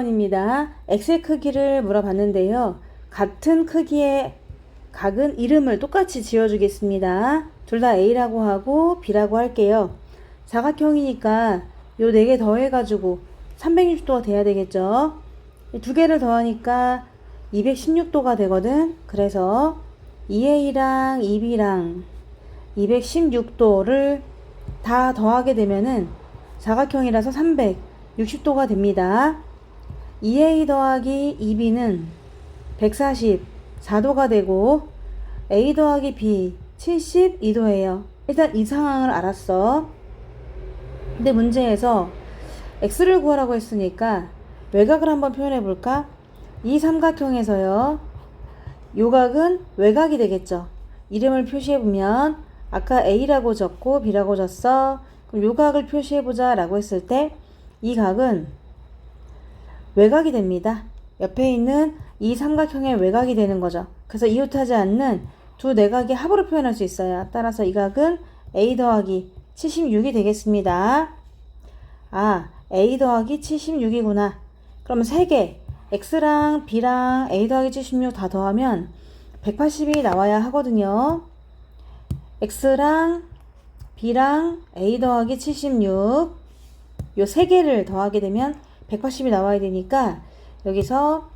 번입니다. x의 크기를 물어봤는데요. 같은 크기의 각은 이름을 똑같이 지어주겠습니다. 둘 다 a라고 하고 b라고 할게요. 사각형이니까 요 네 개 더해가지고 360도가 돼야 되겠죠. 이두 개를 더하니까 216도가 되거든. 그래서 2a랑 2b랑 216도를 다 더하게 되면은 사각형이라서 360도가 됩니다. 2a 더하기 2b는 144도가 되고 a 더하기 b 72도예요. 일단 이 상황을 알았어. 근데 문제에서 x를 구하라고 했으니까 외곽을 한번 표현해 볼까? 이 삼각형에서요. 요각은 외곽이 되겠죠. 이름을 표시해 보면 아까 a라고 적고 b라고 졌어. 그럼 요각을 표시해 보자 라고 했을 때 이 각은 외곽이 됩니다. 옆에 있는 이 삼각형의 외곽이 되는 거죠. 그래서 이웃하지 않는 두 내각의 합으로 표현할 수 있어요. 따라서 이 각은 a 더하기 76이 되겠습니다. 아, a 더하기 76이구나. 그럼 세 개, x랑 b랑 a 더하기 76 다 더하면 180이 나와야 하거든요. x랑 b랑 a 더하기 76요세 개를 더하게 되면 180이 나와야 되니까 여기서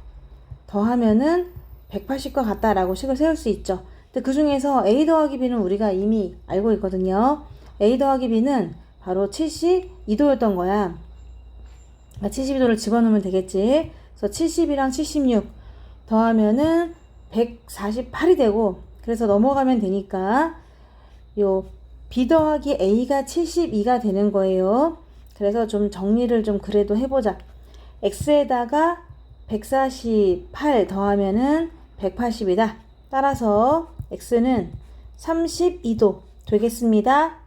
더하면은 180과 같다라고 식을 세울 수 있죠. 근데 그 중에서 a 더하기 b는 우리가 이미 알고 있거든요. a 더하기 b는 바로 72도였던 거야. 72도를 집어넣으면 되겠지. 그래서 70이랑 76 더하면은 148이 되고 그래서 넘어가면 되니까 요 b 더하기 a가 72가 되는 거예요. 그래서 좀 정리를 좀 그래도 해보자. x에다가 148 더하면은 180이다. 따라서 x는 32도 되겠습니다.